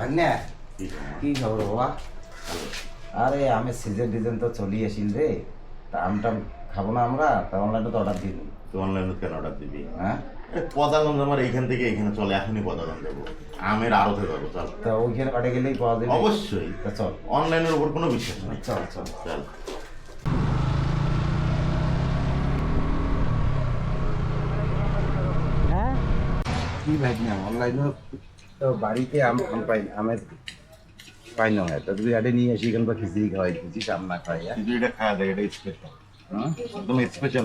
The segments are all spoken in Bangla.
ভাগ্নে কি খবর বাবা আরে আমি সিজন টিজন তো চলি আসিল রে তা আমটা খাব না আমরা তা অনলাইনে তো অর্ডার দিই তুই অনলাইনে কেন অর্ডার দিবি হ্যাঁ পদাগঞ্জ আমার এইখান থেকে এখানে চলে এখনই পদাগঞ্জ যাব আমের আড়তে যাব চল তা ওইখানে পাঠিয়ে গেলেই পাওয়া যাবে অবশ্যই তা চল অনলাইনের উপর কোনো বিশ্বাস নেই চল চল চল হ্যাঁ কি ভাগ্নে অনলাইনে তো বাড়িতে আম আম পাই আমের পাই না হয় তা তুই আটে নিয়ে আসি এখান বা খিচড়ি খাওয়াই দিচ্ছিস আম না খাওয়াই হ্যাঁ? এটা খাওয়া যায় এটা স্পেশাল একদম স্পেশাল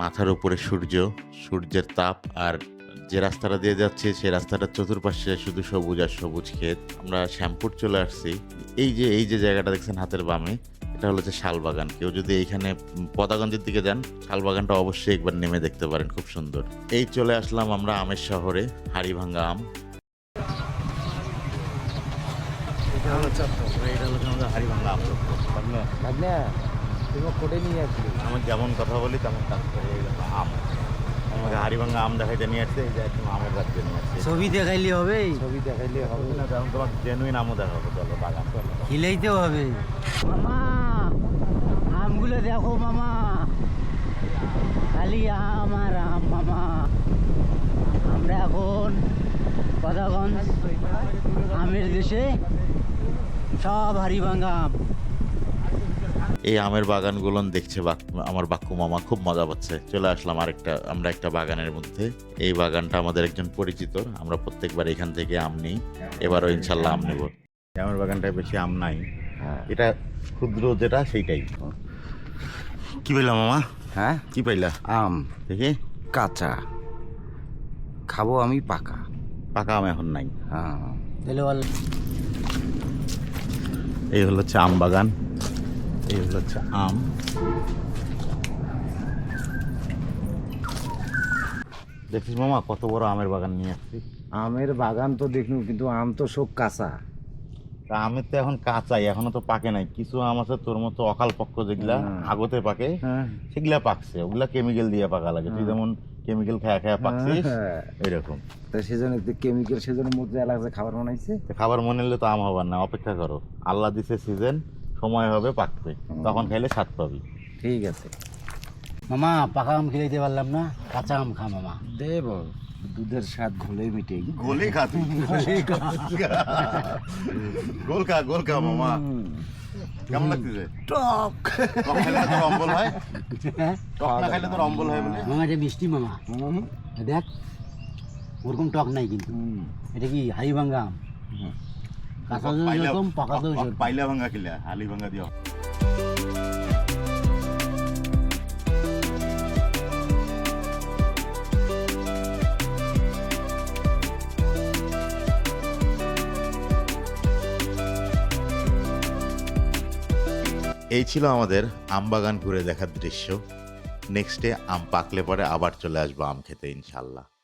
মাথার উপরে সূর্য সূর্যের তাপ আর যে রাস্তাটা দিয়ে যাচ্ছে সেই রাস্তাটার চতুর্পাশে শুধু সবুজ আর সবুজ ক্ষেত। আমরা শ্যামপুর চলে আসছি। এই যে এই যে জায়গাটা দেখছেন হাতের বামে এটা হলো যে শালবাগান। কেউ যদি এইখানে উম, পদাগঞ্জের দিকে যান শালবাগানটা অবশ্যই একবার নেমে দেখতে পারেন খুব সুন্দর। এই চলে আসলাম আমরা আমের শহরে হাড়িভাঙ্গা আম। আমার যেমন কথা বলি তেমন কাজ করে আম। আমাকে হাড়িভাঙ্গা আম দেখাইতে নিয়ে আসছে এই যে একদম আমের রাজ্যে নিয়ে আসছে। ছবি দেখাইলে হবে। ছবি দেখাইলে হবে। না তেমন তোমার জেনুইন আমও দেখাবো চলো বাগান চলো। খিলাইতে হবে। মামা! আমগুলো দেখো মামা। খালি আম আর আম মামা। আমরা এখন পদাগঞ্জ আমের দেশে সব আম। এই আমের বাগানগুলো দেখছে বাক- আমার বাক্কু মামা খুব মজা পাচ্ছে। চলে আসলাম আরেকটা আমরা একটা বাগানের মধ্যে। এই বাগানটা আমাদের একজন পরিচিত। আমরা প্রত্যেকবার এখান থেকে আম নিই। এবারও ইনশাল্লাহ আম নেব। আমের বাগানটায় বেশি আম নাই। হ্যাঁ। এটা ক্ষুদ্র যেটা সেইটাই। কি পাইলা মামা? হ্যাঁ? কি পাইলা? আম। দেখি। কাঁচা। খাব আমি পাকা। পাকা আম এখন নাই। হ্যাঁ। এই হলো হচ্ছে আম বাগান। এই হলো হচ্ছে আম। দেখছিস মামা কত বড় আমের বাগান নিয়ে আসছি। আমের বাগান তো দেখলুম কিন্তু আম তো সব কাঁচা। তা আমের তো এখন কাঁচাই এখনও তো পাকে নাই। কিছু আম আছে তোর মতো অকাল পক্ষ যেগুলা আগতে পাকে হ্যাঁ। সেগুলা পাকছে। ওগুলা কেমিক্যাল দিয়ে পাকা লাগে। তুই যেমন কেমিক্যাল খায়া খায়া পাকছিস হ্যাঁ। এরকম। তা সেজন্য কেমিক্যাল সেজন্য মধ্যে লাগছে খাবার বানাইছে? খাবার মনে হলে তো আম হবার না অপেক্ষা করো। আল্লাহ দিছে সিজন সময় হবে পাকবে তখন খাইলে স্বাদ পাবি। ঠিক আছে। মামা পাকা আম খিলাইতে পারলাম না কাঁচা আম খা মামা। দেব। দুধের স্বাদ ঘোলে মিটে গোলে খা তুই। গোল খা। গোল খা মামা। কেমন লাগতেছে? টক। টক খাইলে তোর অম্বল হয়? টক না খাইলে তোর অম্বল হয় বলে? মামা এটা মিষ্টি মামা। দেখ ওরকম টক নাই কিন্তু। এটা কি হারিভাঙ্গা আম? কাঁচা যেরকম পাকাতেও পাইলা ভাঙ্গা কিলা? হালি ভাঙ্গা দিও এই ছিল আমাদের আমবাগান ঘুরে দেখার দৃশ্য। নেক্সটে আম পাকলে পরে আবার চলে আসব আম খেতে ইনশাল্লাহ